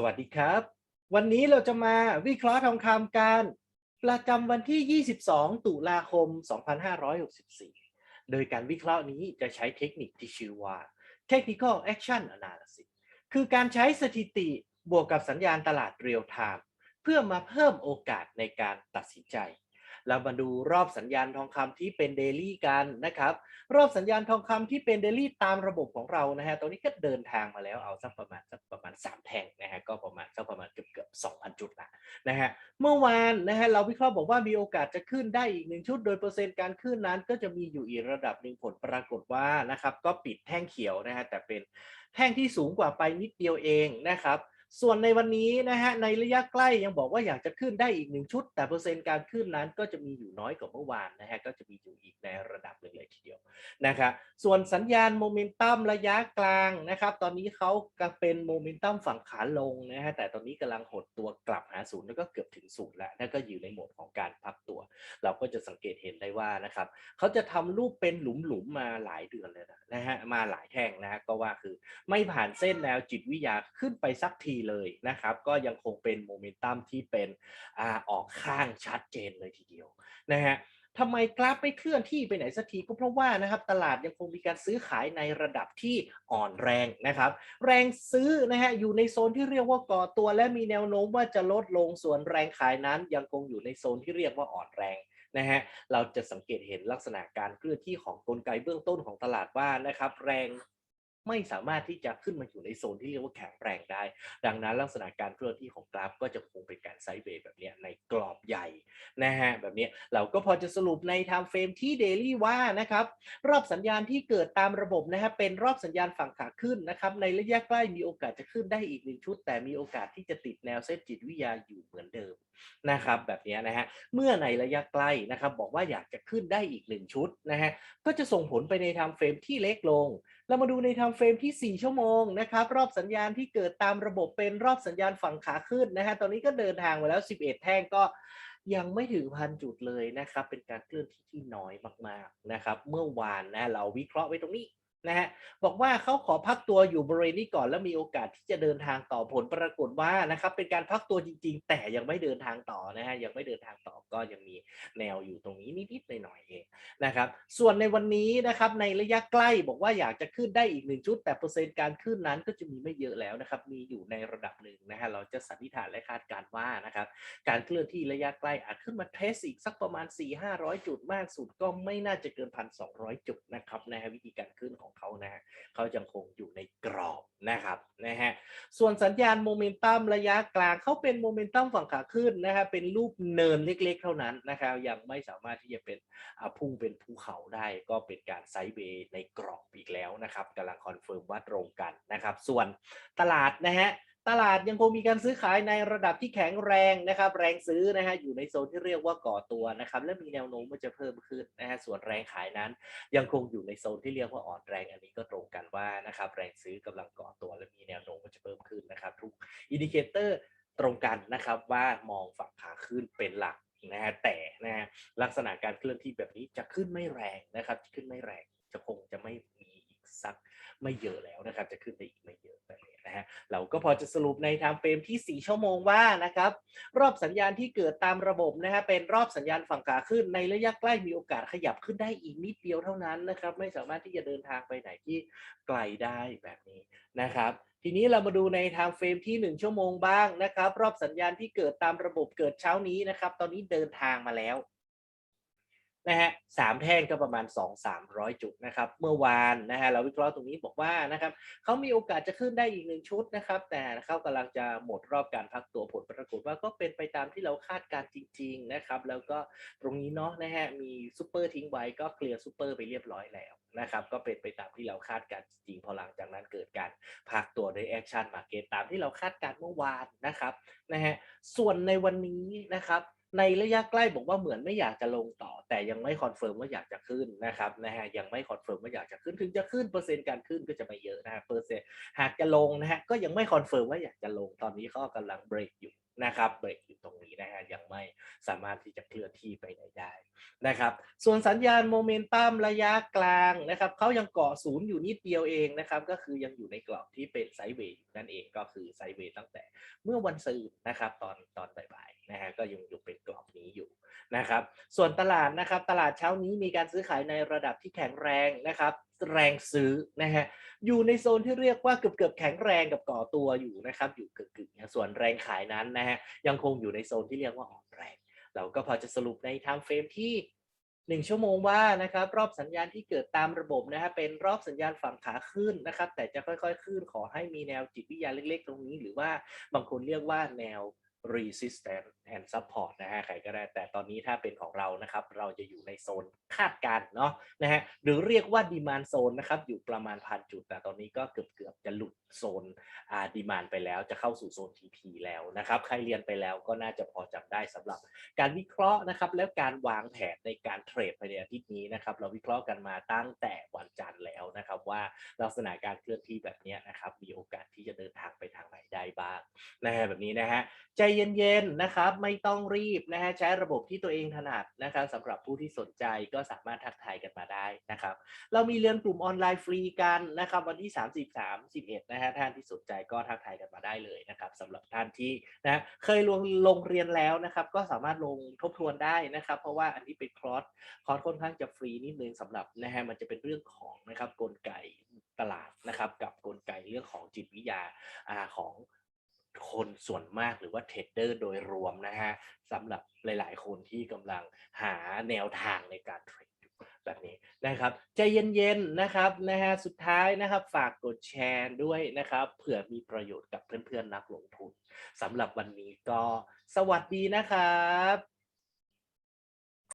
สวัสดีครับ วันนี้เราจะมาวิเคราะห์ทองคำการ ประจำวันที่ 22 ตุลาคม 2564 โดยการวิเคราะห์นี้จะใช้เทคนิคที่ชื่อว่า Technical Action Analysis คือการใช้สถิติบวกกับสัญญาณตลาดเรียลไทม์เพื่อมาเพิ่มโอกาสในการตัดสินใจ เรามาดูรอบสัญญาณทองคำที่เป็นเดลี่กันนะครับ รอบสัญญาณทองคำที่เป็นเดลี่ตามระบบของเรานะฮะตอนนี้ก็เดินทางมาแล้วเอาสักประมาณสักประมาณ 3 แท่งนะฮะก็ประมาณสักประมาณเกือบเกือบ2,000จุดละนะฮะเมื่อวานนะฮะเราวิเคราะห์บอกว่ามีโอกาสจะขึ้นได้อีกหนึ่งชุด โดยเปอร์เซ็นต์การขึ้นนั้น ก็จะมีอยู่อีกระดับหนึ่งผลปรากฏว่านะครับก็ปิดแท่งเขียวนะฮะแต่เป็นแท่งที่สูงกว่าไปนิดเดียวเองนะครับ ส่วนในวันนี้นะฮะในระยะใกล้ยังบอกว่าอยากจะขึ้นได้อีกหนึ่งชุด แต่เปอร์เซ็นต์การขึ้นนั้นก็จะมีอยู่น้อยกว่าเมื่อวานนะฮะก็จะมีอยู่อีกในระดับหนึ่งเลยทีเดียวนะครับส่วนสัญญาณโมเมนตัมระยะกลางนะครับตอนนี้เขากำเป็นโมเมนตัมฝั่งขาลงนะฮะแต่ตอนนี้กำลังหดตัวกลับหาศูนย์แล้วก็เกือบถึงศูนย์แล้วนั่นก็อยู่ในโหมดของการพักตัว เราก็จะสังเกตเห็นได้ว่านะครับเขาจะทำรูปเป็นหลุมๆมาหลายเดือนเลยนะฮะมาหลายแท่งนะฮะก็ว่าคือไม่ผ่านเส้นแนวจิตวิทยาขึ้นไปสักทีเลยนะครับ ก็ยังคงเป็นโมเมนตัมที่เป็นอออกข้างชัดเจนเลยทีเดียวนะฮะทำไมกราฟไม่เคลื่อนที่ไปไหนสักทีก็เพราะว่านะครับตลาดยังคงมีการซื้อขายในระดับที่อ่อนแรงนะครับ แรงซื้อนะฮะอยู่ในโซนที่เรียกว่าก่อตัวและมีแนวโน้มว่าจะลดลงส่วนแรงขายนั้นยังคงอยู่ในโซนที่เรียกว่าอ่อนแรงนะฮะเราจะสังเกตเห็นลักษณะการเคลื่อนที่ของกลไกเบื้องต้นของตลาดว่านะครับแรง ไม่สามารถที่จะขึ้นมาอยู่ในโซนที่เรียกว่าแข็งแรงได้ ดังนั้นลักษณะการเคลื่อนที่ของกราฟก็จะคงเป็นการไซด์เวย์แบบนี้ในกรอบใหญ่นะฮะแบบนี้เราก็พอจะสรุปใน time frame ที่ daily ว่านะครับรอบสัญญาณที่เกิดตามระบบนะฮะเป็นรอบสัญญาณฝั่งขาขึ้นนะครับในระยะใกล้มีโอกาสจะขึ้นได้อีกหนึ่งชุด แต่มีโอกาสที่จะติดแนวเส้นจิตวิทยาอยู่เหมือนเดิมนะครับแบบนี้นะฮะเมื่อในระยะใกล้นะครับบอกว่าอยากจะขึ้นได้อีกหนึ่งชุดนะฮะก็จะส่งผลไปใน time frame ที่เล็กลง เรามาดูในทำเฟรมที่ 4 ชั่วโมงนะครับ รอบสัญญาณที่เกิดตามระบบเป็นรอบสัญญาณฝั่งขาขึ้นนะฮะตอนนี้ก็เดินทางมาแล้ว 11 แท่งก็ยังไม่ถึงพันจุดเลยนะครับ เป็นการเคลื่อนที่ที่น้อยมากๆนะครับ เมื่อวานนะเราวิเคราะห์ไว้ตรงนี้ นะฮะบอกว่าเขาขอพักตัวอยู่บริเวณนี้ก่อนแล้วมีโอกาสที่จะเดินทางต่อผลปรากฏว่านะครับ เป็นการพักตัวจริง ๆ แต่ยังไม่เดินทางต่อนะฮะยังไม่เดินทางต่อก็ยังมีแนวอยู่ตรงนี้นิดๆหน่อยๆเองนะครับส่วนในวันนี้นะครับในระยะใกล้บอกว่าอยากจะขึ้นได้อีกหนึ่งชุด แต่เปอร์เซ็นต์การขึ้นนั้นก็จะมีไม่เยอะแล้วนะครับมีอยู่ในระดับหนึ่งนะฮะเราจะสันนิษฐานและคาดการณ์ว่านะครับการเคลื่อนที่ระยะใกล้อาจขึ้นมาเทสอีกสักประมาณ 4 500 จุดมากสุดก็ไม่น่าจะเกิน 1,200 จุดนะครับนะะวิธีการขึ้นของเขานะฮะเขายังคงอยู่ในกรอบนะครับนะฮะส่วนสัญญาณโมเมนตัมระยะกลางเขาเป็นโมเมนตัมฝั่งขาขึ้นนะฮะเป็นรูปเนินเล็กๆ เท่านั้นนะครับยังไม่สามารถที่จะเป็นพุ่งเป็นภูเขาได้ก็เป็นการไซด์เบย์ในกรอบอีกแล้วนะครับกำลังคอนเฟิร์มว่าตรงกันนะครับ ส่วนตลาดนะฮะ ตลาดยังคงมีการซื้อขายในระดับที่แข็งแรงนะครับ แรงซื้อนะฮะอยู่ในโซนที่เรียกว่าก่อตัวนะครับ และมีแนวโน้มว่าจะเพิ่มขึ้นนะฮะส่วนแรงขายนั้น ยังคงอยู่ในโซนที่เรียกว่าอ่อนแรงอันนี้ก็ตรงกันว่านะครับแรงซื้อกำลังก่อตัว และมีแนวโน้มว่าจะเพิ่มขึ้นนะครับ ทุกอินดิเคเตอร์ตรงกันนะครับว่ามองฝั่งขาขึ้นเป็นหลักนะฮะแต่นะฮะลักษณะการเคลื่อนที่แบบนี้จะขึ้นไม่แรงนะครับ ขึ้นไม่แรงจะคงจะไม่มี สักไม่เยอะแล้วนะครับ จะขึ้นได้อีกไม่เยอะแบบนี้นะฮะเราก็พอจะสรุปในไทม์เฟรมที่ 4 ชั่วโมงว่านะครับ รอบสัญญาณที่เกิดตามระบบนะฮะเป็นรอบสัญญาณฝั่งขาขึ้นในระยะใกล้มีโอกาสขยับขึ้นได้อีกนิดเดียวเท่านั้นนะครับ ไม่สามารถที่จะเดินทางไปไหนที่ไกลได้แบบนี้นะครับทีนี้เรามาดูในไทม์เฟรมที่ 1 ชั่วโมงบ้างนะครับ รอบสัญญาณที่เกิดตามระบบเกิดเช้านี้นะครับ ตอนนี้เดินทางมาแล้ว นะฮะสามแท่งก็ประมาณ 2 3 0 0 จุดนะครับเมื่อวานนะฮะเราวิเคราะห์ตรงนี้บอกว่านะครับเขามีโอกาสจะขึ้นได้อีกหนึ่งชุดนะครับแต่เขากำลังจะหมดรอบการพักตัวผลปรากฏว่าก็เป็นไปตามที่เราคาดการณ์จริง ๆนะครับแล้วก็ตรงนี้เนาะนะฮะมีซูเปอร์ทิ้งไว้ก็เคลียร์ซูเปอร์ไปเรียบร้อยแล้วนะครับก็เป็นไปตามที่เราคาดการณ์จริงพอหลังจากนั้นเกิดการพักตัวด้วยแอคชั่นมาเก็ตตามที่เราคาดการณ์เมื่อวานนะครับนะฮะส่วนในวันนี้นะครับ ในระยะใกล้บอกว่าเหมือนไม่อยากจะลงต่อ แต่ยังไม่คอนเฟิร์มว่าอยากจะขึ้นนะครับนะฮะยังไม่คอนเฟิร์มว่าอยากจะขึ้นถึงจะขึ้นเปอร์เซ็นต์การขึ้นก็จะไม่เยอะนะฮะเปอร์เซ็นต์หากจะลงนะฮะก็ยังไม่คอนเฟิร์มว่าอยากจะลงตอนนี้เขากำลังเบรกอยู่นะครับเบรกอยู่ตรงนี้นะฮะยังไม่สามารถที่จะเคลื่อนที่ไปไหนได้นะครับ ส่วนสัญญาณโมเมนตัมระยะกลางนะครับเขายังเกาะศูนย์อยู่นิดเดียวเองนะครับ ก็คือยังอยู่ในกรอบที่เป็นไซด์เวย์อยู่นั่นเองก็คือไซด์เวย์ตั้งแต่เมื่อวันศุกร์นะครับตอนตอนบ่าย นะฮะก็ยังอยู่เป็นกรอบนี้อยู่นะครับ ส่วนตลาดนะครับ ตลาดเช้านี้มีการซื้อขายในระดับที่แข็งแรงนะครับ แรงซื้อนะฮะอยู่ในโซนที่เรียกว่าเกือบเกือบแข็งแรงกับก่อตัวอยู่นะครับ อยู่เกึ่งๆนะส่วนแรงขายนั้นนะฮะยังคงอยู่ในโซนที่เรียกว่าอ่อนแรง เราก็พอจะสรุปในไทม์เฟรมที่ 1 ชั่วโมงว่านะครับ รอบสัญญาณที่เกิดตามระบบนะฮะเป็นรอบสัญญาณฝั่งขาขึ้นนะครับ แต่จะค่อยๆ ขึ้นขอให้มีแนวจิตวิทยาเล็ก ๆ ตรงนี้ หรือว่าบางคนเรียกว่าแนว resistance and support นะฮะใครก็ได้ แต่ตอนนี้ถ้าเป็นของเรานะครับ เราจะอยู่ในโซนคาดการเนาะนะฮะหรือเรียกว่า demand zone นะครับอยู่ประมาณพันจุด แต่ตอนนี้ก็เกือบๆจะหลุดโซนอ่า demand ไปแล้วจะเข้าสู่โซน TP แล้วนะครับ ใครเรียนไปแล้วก็น่าจะพอจำได้สำหรับการวิเคราะห์นะครับ แล้วการวางแผนในการเทรดไปในอาทิตย์นี้นะครับ เราวิเคราะห์กันมาตั้งแต่วันจันทร์แล้วนะครับว่าลักษณะการเคลื่อนที่แบบนี้นะครับมีโอกาสที่จะเดินทางไปทางไหนได้บ้างนะฮะแบบนี้นะฮะ ใจเย็นๆนะครับไม่ต้องรีบนะฮะใช้ระบบที่ตัวเองถนัดนะครับสำหรับผู้ที่สนใจก็สามารถทักทายกันมาได้นะครับ เรามีเรียนกลุ่มออนไลน์ฟรีกันนะครับ วันที่ 33 11นะฮะท่านที่สนใจก็ทักทายกันมาได้เลยนะครับสำหรับท่านที่นะเคยลงลงเรียนแล้วนะครับ ก็สามารถลงทบทวนได้นะครับ เพราะว่าอันนี้เป็นคอร์สคอร์สค่อนข้างจะฟรีนิดนึงสำหรับนะฮะมันจะเป็นเรื่องของนะครับกลไกตลาดนะครับ กับกลไกเรื่องของจิตวิทยาของ คนส่วนมากหรือว่าเทรดเดอร์โดยรวมนะฮะสำหรับหลาย ๆ คนที่กำลังหาแนวทางในการเทรดอยู่แบบนี้นะครับใจเย็นๆนะครับนะฮะสุดท้ายนะครับฝากกดแชร์ด้วยนะครับเผื่อมีประโยชน์กับเพื่อนๆนักลงทุนสำหรับวันนี้ก็สวัสดีนะครับ